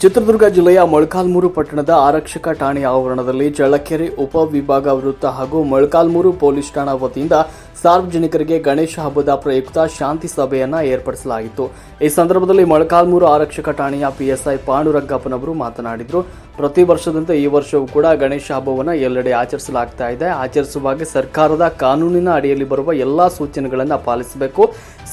ಚಿತ್ರದುರ್ಗ ಜಿಲ್ಲೆಯ ಮೊಳಕಾಲ್ಮೂರು ಪಟ್ಟಣದ ಆರಕ್ಷಕ ಠಾಣೆ ಆವರಣದಲ್ಲಿ ಚಳ್ಳಕೆರೆ ಉಪವಿಭಾಗ ವೃತ್ತ ಹಾಗೂ ಮೊಳಕಾಲ್ಮೂರು ಪೊಲೀಸ್ ಠಾಣಾ ವತಿಯಿಂದ ಸಾರ್ವಜನಿಕರಿಗೆ ಗಣೇಶ ಹಬ್ಬದ ಪ್ರಯುಕ್ತ ಶಾಂತಿ ಸಭೆಯನ್ನ ಏರ್ಪಡಿಸಲಾಗಿತ್ತು ಈ ಸಂದರ್ಭದಲ್ಲಿ ಮೊಳಕಾಲ್ಮೂರು ಆರಕ್ಷಕ ಠಾಣೆಯ ಪಿಎಸ್ಐ ಪಾಂಡುರಂಗಪ್ಪನವರು ಮಾತನಾಡಿದರು. ಪ್ರತಿ ವರ್ಷದಂತೆ ಈ ವರ್ಷವೂ ಕೂಡ ಗಣೇಶ ಹಬ್ಬವನ್ನು ಎಲ್ಲೆಡೆ ಆಚರಿಸಲಾಗ್ತಾ ಇದೆ. ಆಚರಿಸುವಾಗ ಸರ್ಕಾರದ ಕಾನೂನಿನ ಅಡಿಯಲ್ಲಿ ಬರುವ ಎಲ್ಲ ಸೂಚನೆಗಳನ್ನು ಪಾಲಿಸಬೇಕು.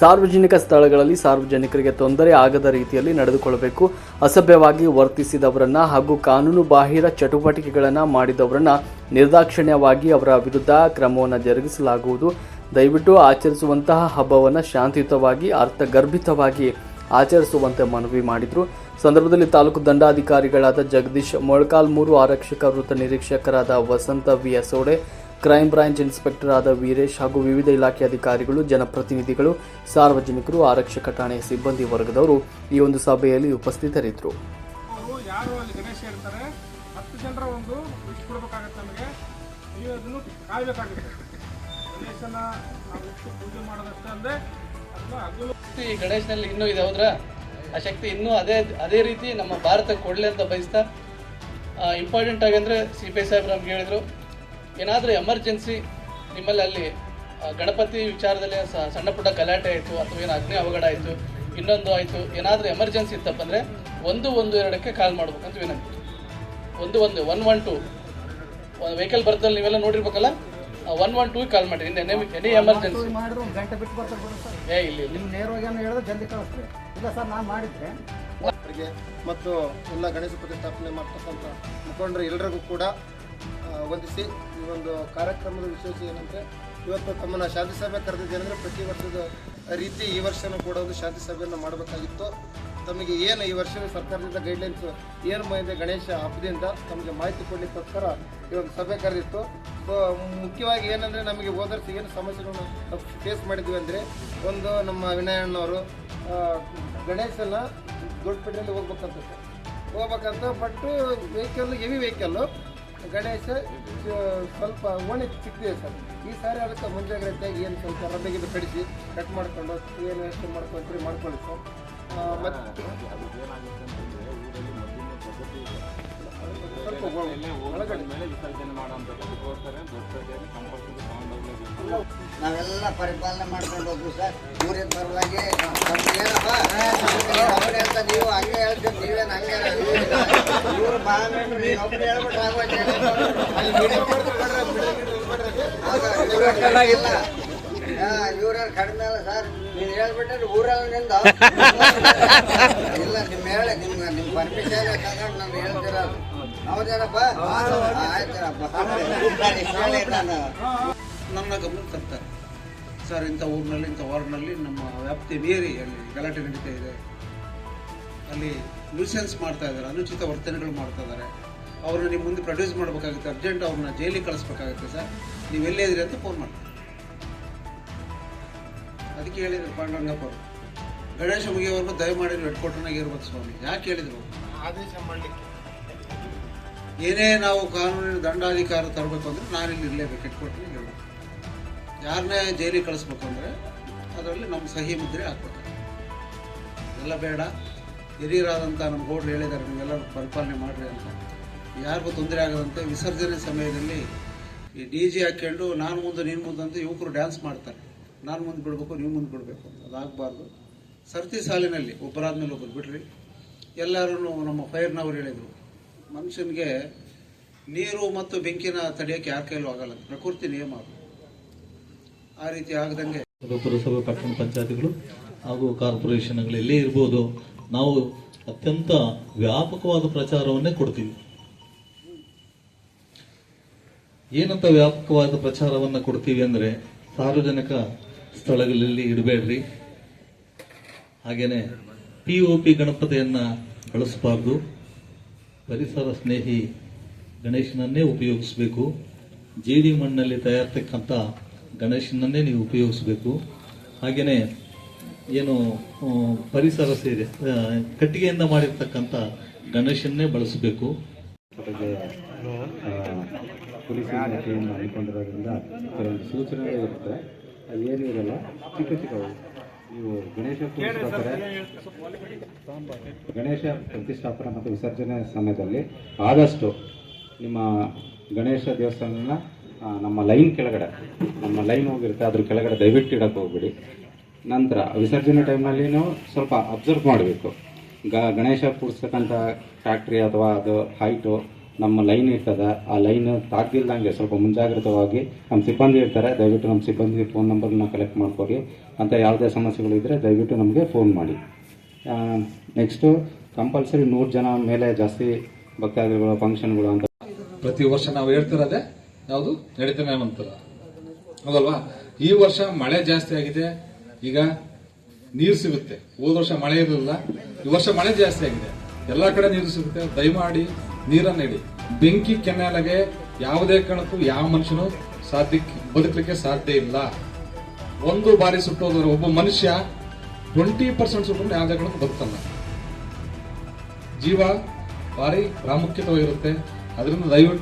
ಸಾರ್ವಜನಿಕ ಸ್ಥಳಗಳಲ್ಲಿ ಸಾರ್ವಜನಿಕರಿಗೆ ತೊಂದರೆ ಆಗದ ರೀತಿಯಲ್ಲಿ ನಡೆದುಕೊಳ್ಳಬೇಕು. ಅಸಭ್ಯವಾಗಿ ವರ್ತಿಸಿದವರನ್ನ ಹಾಗೂ ಕಾನೂನು ಬಾಹಿರ ಚಟುವಟಿಕೆಗಳನ್ನು ಮಾಡಿದವರನ್ನ ನಿರ್ದಾಕ್ಷಿಣ್ಯವಾಗಿ ಅವರ ವಿರುದ್ಧ ಕ್ರಮವನ್ನು ಜರುಗಿಸಲಾಗುವುದು. ದಯವಿಟ್ಟು ಆಚರಿಸುವಂತಹ ಹಬ್ಬವನ್ನು ಶಾಂತಿಯುತವಾಗಿ, ಅರ್ಥಗರ್ಭಿತವಾಗಿ ಆಚರಿಸುವಂತೆ ಮನವಿ ಮಾಡಿದರು. ಸಂದರ್ಭದಲ್ಲಿ ತಾಲೂಕು ದಂಡಾಧಿಕಾರಿಗಳಾದ ಜಗದೀಶ್ ಮೊಳಕಾಲ್ಮೂರು ಆರಕ್ಷಕ ವೃತ್ತ ನಿರೀಕ್ಷಕರಾದ Vasanth V Asode crime branch inspector ಆದ ವೀರೇಶ್ ಹಾಗೂ ವಿವಿಧ ಇಲಾಖೆ ಅಧಿಕಾರಿಗಳು, ಜನಪ್ರತಿನಿಧಿಗಳು, ಸಾರ್ವಜನಿಕರು, ಆರಕ್ಷಕ ಠಾಣೆಯ ಸಿಬ್ಬಂದಿ ವರ್ಗದವರು ಈ ಒಂದು ಸಭೆಯಲ್ಲಿ ಉಪಸ್ಥಿತರಿದ್ದರು. ಯಾರು ಅಲ್ಲಿ ಗಣೇಶ ಇರ್ತಾರೆ, ಹತ್ತು ಜನರ ಒಂದು ಲಿಸ್ಟ್ ಕೊಡ್ಬೇಕಾಗತ್ತೆ ನಮಗೆ. ನೀವು ಅದನ್ನು ಕಾಯ್ಬೇಕಾಗುತ್ತೆ. ಗಣೇಶನ ನಾವು ಎಷ್ಟು ಪೂಜೆ ಮಾಡೋದಷ್ಟೇ ಅಂದ್ರೆ ಅಥವಾ ಹಗಲು ಶಕ್ತಿ ಗಣೇಶನಲ್ಲಿ ಇನ್ನೂ ಇದೆ ಹೌದ್ರಾ? ಆ ಶಕ್ತಿ ಇನ್ನೂ ಅದೇ ಅದೇ ರೀತಿ ನಮ್ಮ ಭಾರತಕ್ಕೆ ಕೊಡಲಿ ಅಂತ ಬಯಸ್ತಾ ಇಂಪಾರ್ಟೆಂಟ್ ಆಗಿ ಅಂದರೆ ಸಿ ಪಿ ಸಾಹೇಬ್ ನಮ್ಗೆ ಹೇಳಿದರು. ಏನಾದರೂ ಎಮರ್ಜೆನ್ಸಿ ನಿಮ್ಮಲ್ಲಿ ಅಲ್ಲಿ ಗಣಪತಿ ವಿಚಾರದಲ್ಲಿ ಸಣ್ಣ ಪುಟ್ಟ ಗಲಾಟೆ ಆಯಿತು, ಅಥವಾ ಏನು ಅಗ್ನಿ ಅವಘಡ ಆಯಿತು ಇನ್ನೊಂದು ಆಯಿತು. ಏನಾದರೂ ಎಮರ್ಜೆನ್ಸಿ ಇತ್ತಪ್ಪ ಅಂದರೆ ಒಂದು ಒಂದು ಎರಡಕ್ಕೆ ಕಾಲ್ ಮಾಡ್ಬೇಕಂತ ವಿನಂತಿ. ಒಂದು ಒಂದು ಒನ್ ಒನ್ ಟು ವೆಹಿಕಲ್ ಬರ್ತಲ್ಲಿ ನೀವೆಲ್ಲ ನೋಡಿರ್ಬೇಕಲ್ಲ? ಒನ್ ಒನ್ ಟೂ ಕಾಲ್ ಮಾಡಿ. ಎನಿ ಎನಿ ಎಮರ್ಜೆನ್ಸಿ ಮಾಡಿದ್ರು ಒಂದು ಗಂಟೆ ಬಿಟ್ಟು ಬರ್ತಾರೆ ಸರ್. ಏ ಇಲ್ಲ ನಿಮ್ಮ ನೇರವಾಗಿ ಏನು ಹೇಳಿದ್ರೆ ಜಲ್ದಿ ಕಳಿಸ್ತೀವಿ. ಇಲ್ಲ ಸರ್ ನಾನು ಮಾಡಿದ್ರೆ. ಅವರಿಗೆ ಮತ್ತು ಎಲ್ಲ ಗಣೇಶ ಪ್ರತಿಷ್ಠಾಪನೆ ಮಾಡ್ತಕ್ಕಂಥ ಮುಖಂಡರು ಎಲ್ಲರಿಗೂ ಕೂಡ ವಂದಿಸಿ ಈ ಒಂದು ಕಾರ್ಯಕ್ರಮದ ವಿಶೇಷ ಏನಂದರೆ ಇವತ್ತು ತಮ್ಮನ್ನ ಶಾಂತಿ ಸಭೆ ಕರೆದಿದ್ದೇನೆಂದರೆ ಪ್ರತಿ ವರ್ಷದ ರೀತಿ ಈ ವರ್ಷನೂ ಕೂಡ ಒಂದು ಶಾಂತಿ ಸಭೆಯನ್ನು ಮಾಡಬೇಕಾಗಿತ್ತು. ತಮಗೆ ಏನು ಈ ವರ್ಷದ ಸರ್ಕಾರದಿಂದ ಗೈಡ್ಲೈನ್ಸ್ ಏನು ಮಾಡಿದೆ ಗಣೇಶ ಹಬ್ಬದಿಂದ ತಮಗೆ ಮಾಹಿತಿ ಕೊಡಲಿಕ್ಕೋಸ್ಕರ ಈ ಒಂದು ಸಭೆ ಕರೆದಿತ್ತು. ಸೊ ಮುಖ್ಯವಾಗಿ ಏನಂದರೆ ನಮಗೆ ಹೋದರ್ಸ್ ಏನು ಸಮಸ್ಯೆಗಳನ್ನು ಫೇಸ್ ಮಾಡಿದ್ವಿ ಅಂದರೆ ಒಂದು ನಮ್ಮ ವಿನಯಣ್ಣವರು ಗಣೇಶನ ದೊಡ್ಡಪೇಟೆಯಲ್ಲಿ ಹೋಗ್ಬೇಕಂತ ಹೋಗ್ಬೇಕಂತ but vehicle heavy vehicle Ganesha ಸ್ವಲ್ಪ ಓಣಿ ಚಿಕ್ಕಿದೆ ಸರ್. ಈ ಸಾರಿ ಅದಕ್ಕೆ ಮುಂಜಾಗ್ರತೆಯಾಗಿ ಏನು ಸ್ವಲ್ಪ ರಬ್ಬೆಗಿದ್ದು ಕಡಿಸಿ ಕಟ್ ಮಾಡ್ಕೊಂಡು ಏನು ಎಷ್ಟು ಮಾಡ್ಕೊಂತೀರಿ ಮಾಡ್ಕೊಳ್ಳಿ ಸರ್. ಮತ್ತೆ ನಾವೆಲ್ಲ ಪರಿಪಾಲನೆ ಮಾಡ್ಕೊಂಡು ಹೋಗ್ತೀವಿ ಸರ್. ಊರಿನ ಪರವಾಗಿ ನೌಕರಿ ಅಂತ ನೀವು ಹಂಗೆ ಹೇಳ್ತೀವಿ ನೀವೇನು ಹಂಗೆ ಇವರು ಮಹಾನಗರ ನೌಕರಿ ಇವ್ರೇನು ಕಡಿಮೆ ಅಲ್ಲ ಸರ್. ನೀನು ಹೇಳ್ಬಿಟ್ರೆ ಊರಲ್ಲಿ ನಿಂದ. ಇಲ್ಲ ನಿಮ್ಮ ಹೇಳಿ ನಿಮ್ಮ ನಿಮ್ಮ ಪರ್ಮಿಷನ್ ತಗೊಂಡು ನಾನು ಹೇಳ್ತಿರೋದು. ನನ್ನ ಗಮನಕ್ಕೆ ತರ್ತಾರೆ ಸರ್, ಇಂಥ ಊರಿನಲ್ಲಿ, ಇಂಥ ವಾರ್ಡ್ನಲ್ಲಿ ನಮ್ಮ ವ್ಯಾಪ್ತಿ ಮೀರಿ ಅಲ್ಲಿ ಗಲಾಟೆ ನಡೀತಾ ಇದೆ. ಅಲ್ಲಿ ನ್ಯೂಸೆನ್ಸ್ ಮಾಡ್ತಾ ಇದ್ದಾರೆ, ಅನುಚಿತ ವರ್ತನೆಗಳು ಮಾಡ್ತಾ ಇದ್ದಾರೆ. ಅವ್ರನ್ನ ನಿಮ್ಮ ಮುಂದೆ ಪ್ರೊಡ್ಯೂಸ್ ಮಾಡಬೇಕಾಗುತ್ತೆ, ಅರ್ಜೆಂಟ್ ಅವ್ರನ್ನ ಜೈಲಿಗೆ ಕಳಿಸ್ಬೇಕಾಗುತ್ತೆ ಸರ್. ನೀವು ಎಲ್ಲೇ ಇದ್ರಿ ಅಂತ ಫೋನ್ ಮಾಡ್ತಾರೆ ಅದಕ್ಕೆ ಹೇಳಿದ್ರು ಪಾಂಡುರಂಗಪ್ಪ ಅವರು. ಗಣೇಶ ಮುಗಿಯವ್ರನ್ನ ದಯಮಾಡಿ ಹೆಡ್ಕ್ವಾರ್ಟರ್ನಾಗಿರ್ಬೋದು ಸ್ವಾಮಿ ಯಾಕೆ ಹೇಳಿದ್ರು? ಆದೇಶ ಮಾಡಲಿಕ್ಕೆ. ಏನೇ ನಾವು ಕಾನೂನಿನ ದಂಡಾಧಿಕಾರ ತರಬೇಕು ಅಂದರೆ ನಾನಿಲ್ಲಿ ಇರಲೇಬೇಕು ಹೆಡ್ ಕ್ವಾರ್ಟರ್ನಾಗ ಹೇಳಬೇಕು. ಯಾರನ್ನೇ ಜೈಲಿಗೆ ಕಳಿಸ್ಬೇಕು ಅಂದರೆ ಅದರಲ್ಲಿ ನಮ್ಮ ಸಹಿ ಮುದ್ರೆ ಹಾಕ್ಬೇಕು. ಎಲ್ಲ ಬೇಡ. ಹಿರಿಯರಾದಂಥ ನಮ್ಮ ಗೌಡ್ರು ಹೇಳಿದ್ದಾರೆ, ನೀವೆಲ್ಲರೂ ಪರಿಪಾಲನೆ ಮಾಡಿರಿ ಅಂತ. ಯಾರಿಗೂ ತೊಂದರೆ ಆಗದಂತೆ ವಿಸರ್ಜನೆ ಸಮಯದಲ್ಲಿ ಈ ಡಿ ಜಿ ಹಾಕ್ಕೊಂಡು ನಾನು ಮುಂದೆ, ನೀನು ಮುಂದೆ ಅಂತ ಯುವಕರು ಡ್ಯಾನ್ಸ್ ಮಾಡ್ತಾರೆ. ನಾನು ಮುಂದೆ ಬಿಡಬೇಕು, ನೀವು ಮುಂದೆ ಬಿಡಬೇಕು ಅದಾಗಬಾರ್ದು ಸರ್ತಿ ಸಾಲಿನಲ್ಲಿ ಒಬ್ಬರಾದ್ಮೇಲೆ ಒಬ್ಬರು ಬಿಡ್ರಿ. ಎಲ್ಲರೂ ನಮ್ಮ ಫೈರ್ನವ್ರು ಹೇಳಿದರು. ಮನುಷ್ಯನಿಗೆ ನೀರು ಮತ್ತು ಬೆಂಕಿನ ತಡೆಯೋಕ್ಕೆ ಯಾರ ಕೈಲೂ ಆಗಲ್ಲ. ಪ್ರಕೃತಿ ನಿಯಮ ಆ ರೀತಿ ಆಗದಂಗೆ ಪುರಸಭೆ ಪಟ್ಟಣ ಪಂಚಾಯತಿಗಳು ಹಾಗೂ ಕಾರ್ಪೊರೇಷನ್ಗಳು ಎಲ್ಲೇ ಇರ್ಬೋದು ನಾವು ಅತ್ಯಂತ ವ್ಯಾಪಕವಾದ ಪ್ರಚಾರವನ್ನೇ ಕೊಡ್ತೀವಿ. ಏನಂತ ವ್ಯಾಪಕವಾದ ಪ್ರಚಾರವನ್ನು ಕೊಡ್ತೀವಿ ಅಂದರೆ ಸಾರ್ವಜನಿಕ ಸ್ಥಳಗಳಲ್ಲಿ ಇಡಬೇಡ್ರಿ. ಹಾಗೆಯೇ ಪಿ ಒ ಪಿ ಗಣಪತಿಯನ್ನು ಬಳಸಬಾರ್ದು ಪರಿಸರ ಸ್ನೇಹಿ ಗಣೇಶನನ್ನೇ ಉಪಯೋಗಿಸಬೇಕು. ಜೇಡಿ ಮಣ್ಣಲ್ಲಿ ತಯಾರಿಸ್ತಕ್ಕಂಥ ಗಣೇಶನನ್ನೇ ನೀವು ಉಪಯೋಗಿಸಬೇಕು. ಹಾಗೆಯೇ ಏನು ಪರಿಸರ ಸೇರಿ ಕಟ್ಟಿಗೆಯಿಂದ ಮಾಡಿರ್ತಕ್ಕಂಥ ಗಣೇಶನ್ನೇ ಬಳಸಬೇಕು. ಪೊಲೀಸ್ ಇಲಾಖೆಯನ್ನು ಕೆಲವೊಂದು ಸೂಚನೆಗಳು ಇರುತ್ತೆ. ಅದು ಏನೂ ಇರಲ್ಲ, ಚಿಕ್ಕ ಚಿಕ್ಕವು. ನೀವು ಗಣೇಶ ಗಣೇಶ ಪ್ರತಿಷ್ಠಾಪನೆ ಮತ್ತು ವಿಸರ್ಜನೆ ಸಮಯದಲ್ಲಿ ಆದಷ್ಟು ನಿಮ್ಮ ಗಣೇಶ ದೇವಸ್ಥಾನನ ನಮ್ಮ ಲೈನ್ ಕೆಳಗಡೆ ನಮ್ಮ ಲೈನ್ ಹೋಗಿರುತ್ತೆ ಅದ್ರ ಕೆಳಗಡೆ ದಯವಿಟ್ಟು ಇಡಕ್ಕೆ ಹೋಗ್ಬಿಡಿ. ನಂತರ ವಿಸರ್ಜನೆ ಟೈಮ್ನಲ್ಲಿ ನೀವು ಸ್ವಲ್ಪ ಅಬ್ಸರ್ವ್ ಮಾಡಬೇಕು. ಗ ಗಣೇಶ ಕೂಡಿಸ್ತಕ್ಕಂಥ ಫ್ಯಾಕ್ಟ್ರಿ ಅಥವಾ ಅದು ಹೈಟು ನಮ್ಮ ಲೈನ್ ಇರ್ತದೆ, ಆ ಲೈನ್ ತಾಗ್ದಿಲ್ದಂಗೆ ಸ್ವಲ್ಪ ಮುಂಜಾಗ್ರತವಾಗಿ ನಮ್ಮ ಸಿಬ್ಬಂದಿ ಇರ್ತಾರೆ, ದಯವಿಟ್ಟು ನಮ್ಮ ಸಿಬ್ಬಂದಿ ಫೋನ್ ನಂಬರ್ನ ಕಲೆಕ್ಟ್ ಮಾಡ್ಕೊಳ್ಳಿ ಅಂತ ಯಾವುದೇ ಸಮಸ್ಯೆಗಳಿದ್ದರೆ ದಯವಿಟ್ಟು ನಮಗೆ ಫೋನ್ ಮಾಡಿ. ನೆಕ್ಸ್ಟು ಕಂಪಲ್ಸರಿ ನೂರು ಜನ ಮೇಲೆ ಜಾಸ್ತಿ ಭಕ್ತಾದಿಗಳು ಫಂಕ್ಷನ್ಗಳು ಅಂತ. ಪ್ರತಿ ವರ್ಷ ನಾವು ಹೇಳ್ತಿರೋದೆ, ಯಾವುದು? ನಡೀತಾನೆ ಅಂತಾರ ಹೌದಲ್ವಾ? ಈ ವರ್ಷ ಮಳೆ ಜಾಸ್ತಿ ಆಗಿದೆ, ಈಗ ನೀರು ಸಿಗುತ್ತೆ. ಹೋದ ವರ್ಷ ಮಳೆ ಇರಲಿಲ್ಲ, ಈ ವರ್ಷ ಮಳೆ ಜಾಸ್ತಿ ಆಗಿದೆ. ಎಲ್ಲ ಕಡೆ ನೀರು ಸಿಗುತ್ತೆ. ದಯಮಾಡಿ ನೀರನ್ನ ಇಡಿ ಬೆಂಕಿ ಕೆನಾಲಗೆ ಯಾವುದೇ ಕಾರಣಕ್ಕೂ ಯಾವ ಮನುಷ್ಯನು ಸಾಧ್ಯ ಬದುಕಲಿಕ್ಕೆ ಸಾಧ್ಯ ಇಲ್ಲ. ಒಂದು ಬಾರಿ ಸುಟ್ಟೋದ್ರೆ ಒಬ್ಬ ಮನುಷ್ಯ ಟ್ವೆಂಟಿ ಪರ್ಸೆಂಟ್ ಸುಟ್ಟರೆ ಯಾವುದೇ ಕಾರಣಕ್ಕೂ ಬದುಕಲ್ಲ. ಜೀವ ಭಾರಿ ಇರುತ್ತೆ ಅದರಿಂದ ದಯವಿಟ್ಟು